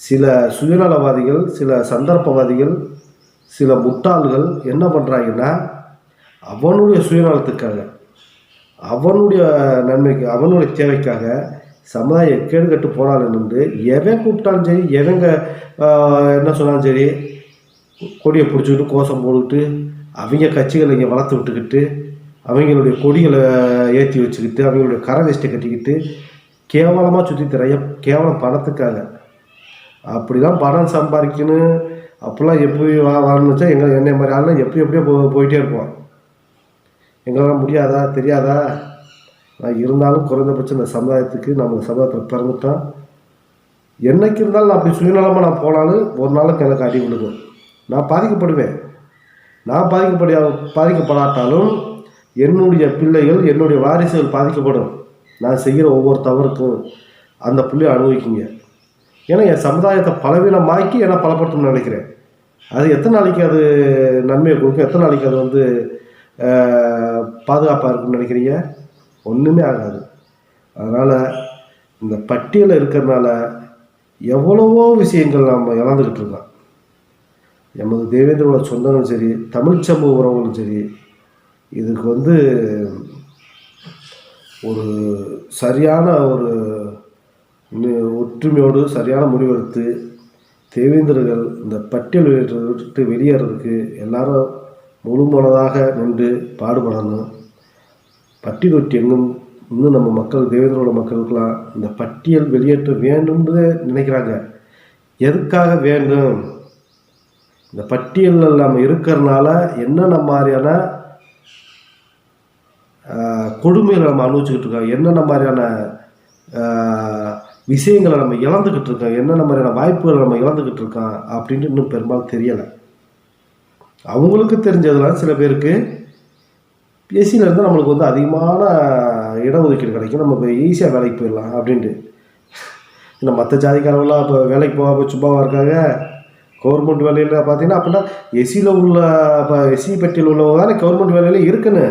சில சுயநலவாதிகள் சில சந்தர்ப்பவாதிகள் சில முட்டாள்கள் என்ன பண்ணுறாங்கன்னா அவனுடைய சுயநலத்துக்காக அவனுடைய நன்மைக்கு அவனுடைய தேவைக்காக சமுதாயம் கேடு கட்டு போனாலும் நின்று எவன் கூப்பிட்டாலும் சரி எவங்க என்ன சொன்னாலும் சரி கொடியை பிடிச்சிக்கிட்டு கோஷம் போட்டுக்கிட்டு அவங்க கட்சிகளை இங்கே வளர்த்து விட்டுக்கிட்டு அவங்களுடைய கொடிகளை ஏற்றி வச்சுக்கிட்டு அவங்களுடைய கரவேஷ்டை கட்டிக்கிட்டு கேவலமாக சுற்றி தரைய கேவலம் பணத்துக்காக அப்படிலாம் பணம் சம்பாதிக்கணும். அப்போல்லாம் எப்படி வா வரணுச்சா எங்கள் என்னை மாதிரி ஆளுலாம் எப்படி எப்படியோ போ போயிட்டே இருப்போம் எங்களால் முடியாதா தெரியாதா? நான் இருந்தாலும் குறைந்தபட்சம் இந்த சமுதாயத்துக்கு நம்ம சமுதாயத்தில் பிறந்துட்டோம். என்னைக்கு இருந்தாலும் நான் அப்படி சுயநலமாக நான் போனாலும் ஒரு நாளுக்கு எனக்கு அடி விழுகும். நான் பாதிக்கப்படுவேன். நான் பாதிக்கப்பட பாதிக்கப்படாட்டாலும் என்னுடைய பிள்ளைகள் என்னுடைய வாரிசுகள் பாதிக்கப்படும். நான் செய்கிற ஒவ்வொரு தவறுக்கும் அந்த பிள்ளையை அனுபவிக்குங்க. ஏன்னா என் சமுதாயத்தை பலவீனமாக்கி என்னை பலப்படுத்தணும்னு நினைக்கிறேன். அது எத்தனை நாளைக்கு அது நன்மையை கொடுக்கும்? எத்தனை நாளைக்கு அது வந்து பாதுகாப்பாக இருக்கும்னு நினைக்கிறீங்க? ஒன்றுமே ஆகாது. அதனால் இந்த பட்டியலில் இருக்கிறதுனால எவ்வளவோ விஷயங்கள் நம்ம இழந்துக்கிட்டு இருக்கோம். எமது தேவேந்திரோட சொந்தங்களும் சரி தமிழ் சமூக உறவுகளும் சரி இதுக்கு வந்து ஒரு சரியான ஒரு ஒற்றுமையோடு சரியான முடிவெடுத்து தேவேந்திரர்கள் இந்த பட்டியல் விட்டு வெளியேறதுக்கு எல்லாரும் முழுமனதாக நின்று பாடுபடணும். பட்டி தொட்டி எங்கும் இன்னும் நம்ம மக்கள் தேவேந்திரோட மக்களுக்கெல்லாம் இந்த பட்டியல் வெளியேற்ற வேண்டும்னு நினைக்கிறாங்க. எதுக்காக வேண்டும்? இந்த பட்டியலில் நம்ம இருக்கிறனால என்னென்ன மாதிரியான கொடுமைகளை நம்ம அனுபவிச்சுக்கிட்டு இருக்கோம்? என்னென்ன மாதிரியான விஷயங்களை நம்ம இழந்துக்கிட்டு இருக்கோம். என்னென்ன மாதிரியான வாய்ப்புகளை நம்ம இழந்துக்கிட்டு இருக்கோம் அப்படின்ட்டு இன்னும் பெரும்பாலும் தெரியலை. அவங்களுக்கு தெரிஞ்சதெல்லாம் சில பேருக்கு எஸ்சியில் நம்மளுக்கு வந்து அதிகமான இடஒதுக்கீடு கிடைக்கும். நம்ம இப்போ ஈஸியாக வேலைக்கு போயிடலாம் அப்படின்ட்டு. இந்த மற்ற ஜாதிக்காரங்களாம் இப்போ வேலைக்கு போகாம சும்மாவாக இருக்காங்க. கவர்மெண்ட் வேலையில் பார்த்தீங்கன்னா அப்படின்னா எஸ்சியில் உள்ள இப்போ எஸ்சி பட்டியல் உள்ளவங்க தானே கவர்மெண்ட் வேலையில் இருக்குன்னு